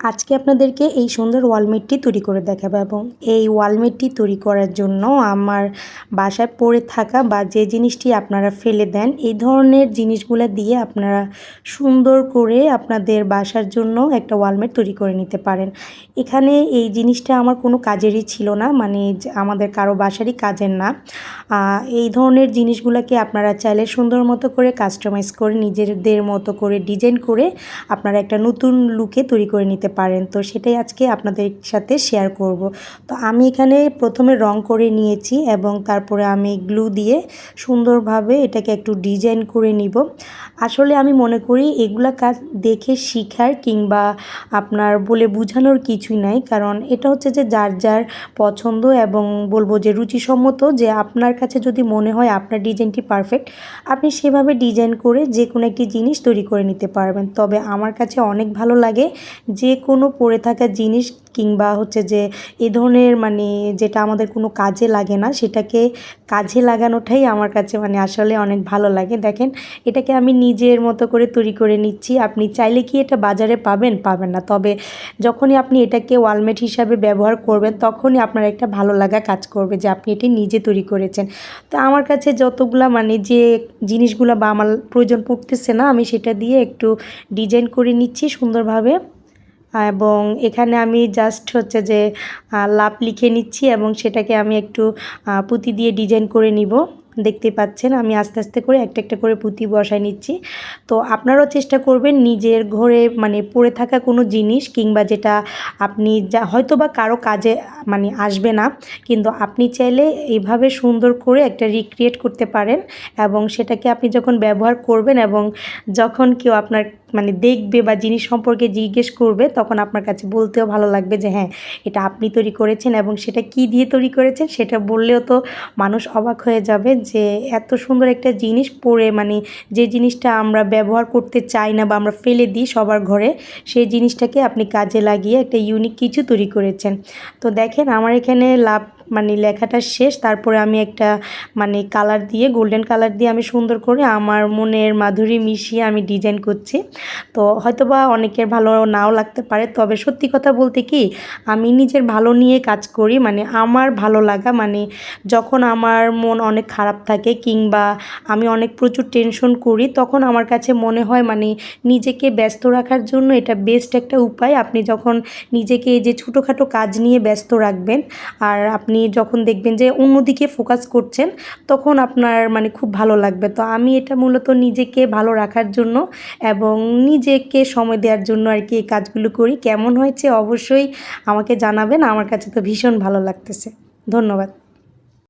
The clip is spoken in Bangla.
আজকে আপনাদেরকে এই সুন্দর ওয়ালমেটটি তৈরি করে দেখাবো এবং এই ওয়ালমেটটি তৈরি করার জন্য আমার বাসায় পড়ে থাকা বা যে জিনিসটি আপনারা ফেলে দেন, এই ধরনের জিনিসগুলো দিয়ে আপনারা সুন্দর করে আপনাদের বাসার জন্য একটা ওয়ালমেট তৈরি করে নিতে পারেন। এখানে এই জিনিসটা আমার কোনো কাজেরই ছিল না মানে আমাদের কারও বাসারই কাজের না। এই ধরনের জিনিসগুলোকে আপনারা চাইলে সুন্দর মতো করে কাস্টমাইজ করে নিজেদের মতো করে ডিজাইন করে আপনারা একটা নতুন লুকে তৈরি করে নিতে পারেন। তো সেটাই আজকে আপনাদের সাথে শেয়ার করব। তো আমি এখানে প্রথমে রং করে নিয়েছি এবং তারপরে আমি গ্লু দিয়ে সুন্দরভাবে এটাকে একটু ডিজাইন করে নিব। আসলে আমি মনে করি এগুলা কাজ দেখে শিখার কিংবা আপনার বলে বোঝানোর কিছুই নাই। কারণ এটা হচ্ছে যে যার যার পছন্দ এবং বলব যে রুচিসম্মত যে আপনার কাছে যদি মনে হয় আপনার ডিজাইনটি পারফেক্ট, আপনি সেভাবে ডিজাইন করে যে কোনো একটি জিনিস তৈরি করে নিতে পারবেন। তবে আমার কাছে অনেক ভালো লাগে যে কোনো পড়ে থাকা জিনিস কিংবা হচ্ছে যে এ ধরনের মানে যেটা আমাদের কোনো কাজে লাগে না, সেটাকে কাজে লাগানোটাই আমার কাছে মানে আসলে অনেক ভালো লাগে। দেখেন, এটাকে আমি নিজের মতো করে তৈরি করে নিচ্ছি। আপনি চাইলে কি এটা বাজারে পাবেন? পাবেন না। তবে যখনই আপনি এটাকে ওয়ালমেট হিসাবে ব্যবহার করবেন, তখনই আপনার একটা ভালো লাগা কাজ করবে যে আপনি এটি নিজে তৈরি করেছেন। তো আমার কাছে যতগুলা মানে যে জিনিসগুলো বা আমার প্রয়োজন পড়তেছে না, আমি সেটা দিয়ে একটু ডিজাইন করে নিচ্ছি সুন্দরভাবে। এবং এখানে আমি জাস্ট হচ্ছে যে লাভ লিখে নিচ্ছি এবং সেটাকে আমি একটু পুঁতি দিয়ে ডিজাইন করে নিব। দেখতে পাচ্ছেন, আমি আস্তে আস্তে করে একটা একটা করে পুঁতি বসায় নিচ্ছি। তো আপনারাও চেষ্টা করবেন নিজের ঘরে মানে পড়ে থাকা কোনো জিনিস কিংবা যেটা আপনি যা হয়তো বা কারও কাজে মানে আসবে না, কিন্তু আপনি চাইলে এইভাবে সুন্দর করে একটা রিক্রিয়েট করতে পারেন এবং সেটাকে আপনি যখন ব্যবহার করবেন এবং যখন কেউ আপনার মানে দেখবে বা জিনিস সম্পর্কে জিজ্ঞেস করবে, তখন আপনার কাছে বলতেও ভালো লাগবে যে হ্যাঁ এটা আপনি তৈরি করেছেন এবং সেটা কি দিয়ে তৈরি করেছেন সেটা বললেও তো মানুষ অবাক হয়ে যাবে যে এত সুন্দর একটা জিনিস পরে মানে যে জিনিসটা আমরা ব্যবহার করতে চাই না বা আমরা ফেলে দিই সবার ঘরে, সেই জিনিসটাকে আপনি কাজে লাগিয়ে একটা ইউনিক কিছু তৈরি করেছেন। তো দেখেন, আমার এখানে লাভ মানে লেখাটা শেষ, তারপরে আমি একটা মানে কালার দিয়ে গোল্ডেন কালার দিয়ে আমি সুন্দর করে আমার মনের মাধুরী মিশিয়ে আমি ডিজাইন করছি। তো হয়তো বা অনেকের ভালো নাও লাগতে পারে, তবে সত্যি কথা বলতে কি, আমি নিজের ভালো নিয়ে কাজ করি মানে আমার ভালো লাগা মানে যখন আমার মন অনেক খারাপ থাকে কিংবা আমি অনেক প্রচুর টেনশন করি, তখন আমার কাছে মনে হয় মানে নিজেকে ব্যস্ত রাখার জন্য এটা বেস্ট একটা উপায়। আপনি যখন নিজেকে যে ছোটোখাটো কাজ নিয়ে ব্যস্ত রাখবেন, আর আপনি আপনি যখন দেখবেন যে অন্যদিকে ফোকাস করছেন, তখন আপনার মানে খুব ভালো লাগবে। তো আমি এটা মূলত নিজেকে ভালো রাখার জন্য এবং নিজেকে সময় দেওয়ার জন্য আর কি এই কাজগুলো করি। কেমন হয়েছে অবশ্যই আমাকে জানাবেন। আমার কাছে তো ভীষণ ভালো লাগতেছে। ধন্যবাদ।